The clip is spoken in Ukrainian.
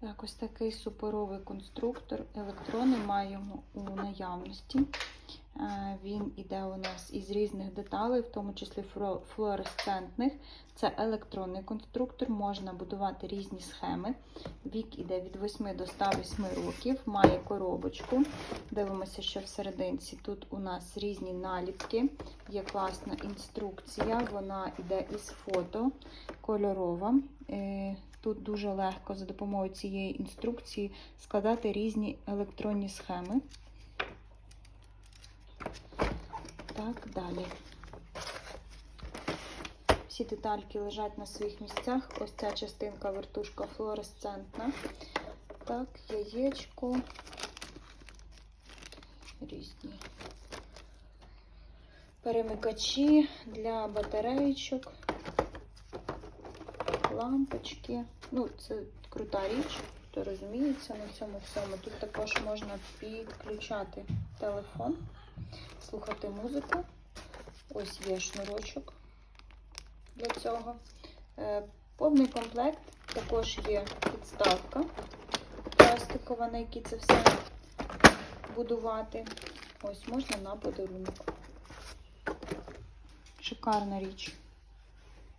Так, ось такий суперовий конструктор. Електрони маємо у наявності. Е, Він іде у нас із різних деталей, в тому числі флуоресцентних. Це електронний конструктор, можна будувати різні схеми. Вік іде від 8 до 108 років, має коробочку. Дивимося, що всерединці. Тут у нас різні наліпки, є класна інструкція, вона йде із фото, кольорова. Тут дуже легко за допомогою цієї інструкції складати різні електронні схеми. Так, далі. Всі детальки лежать на своїх місцях. Ось ця частинка вертушка флуоресцентна. Так, яєчко. Різні перемикачі для батареїчок, лампочки. Ну, це крута річ, хто розуміється на цьому всьому. Тут також можна підключати телефон, слухати музику. Ось є шнурочок для цього. Е, Повний комплект, також є підставка пластикова, на якій це все будувати. Ось можна на подарунок. Шикарна річ.